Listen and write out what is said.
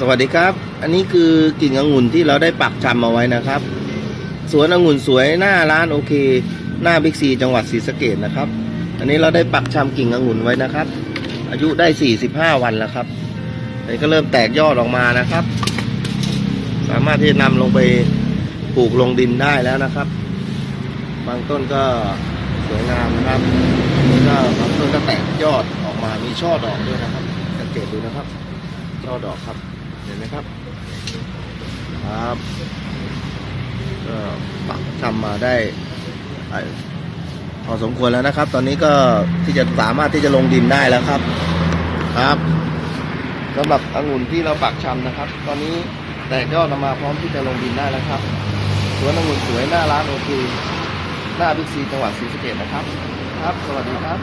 สวัสดีครับ อันนี้คือกิ่งองุ่นที่เราได้ปักชำเอาไว้นะครับ สวนองุ่นสวยหน้าร้านโอเค หน้าบิ๊กซีจังหวัดศรีสะเกดนะครับ อันนี้เราได้ปักชำกิ่งองุ่นไว้นะครับ อายุได้ 45 วันแล้วครับอันนี้ก็เริ่มแตกยอดออกมานะครับ สามารถที่จะนำลงไปปลูกลงดินได้แล้วนะครับ บางต้นก็สวยงามนะครับแล้วก็บางต้นก็แตกยอดออกมามีช่อดอกด้วยนะครับสังเกตดูนะครับช่อดอกครับ ห็นไหมครับครับก็ปักทำมาได้พอสมควรแล้วนะครับ ตอนนี้ก็ที่จะสามารถที่จะลงดินได้แล้วครับ ครับสำหรับองุ่นที่เราปักชำนะครับ ตอนนี้แตกยอดออกมาพร้อมที่จะลงดินได้แล้วครับสวนองุ่นสวยหน้าร้านโอเคหน้าบิ๊กซีจังหวัดศรีสะเกษนะครับ ครับ สวัสดีครับ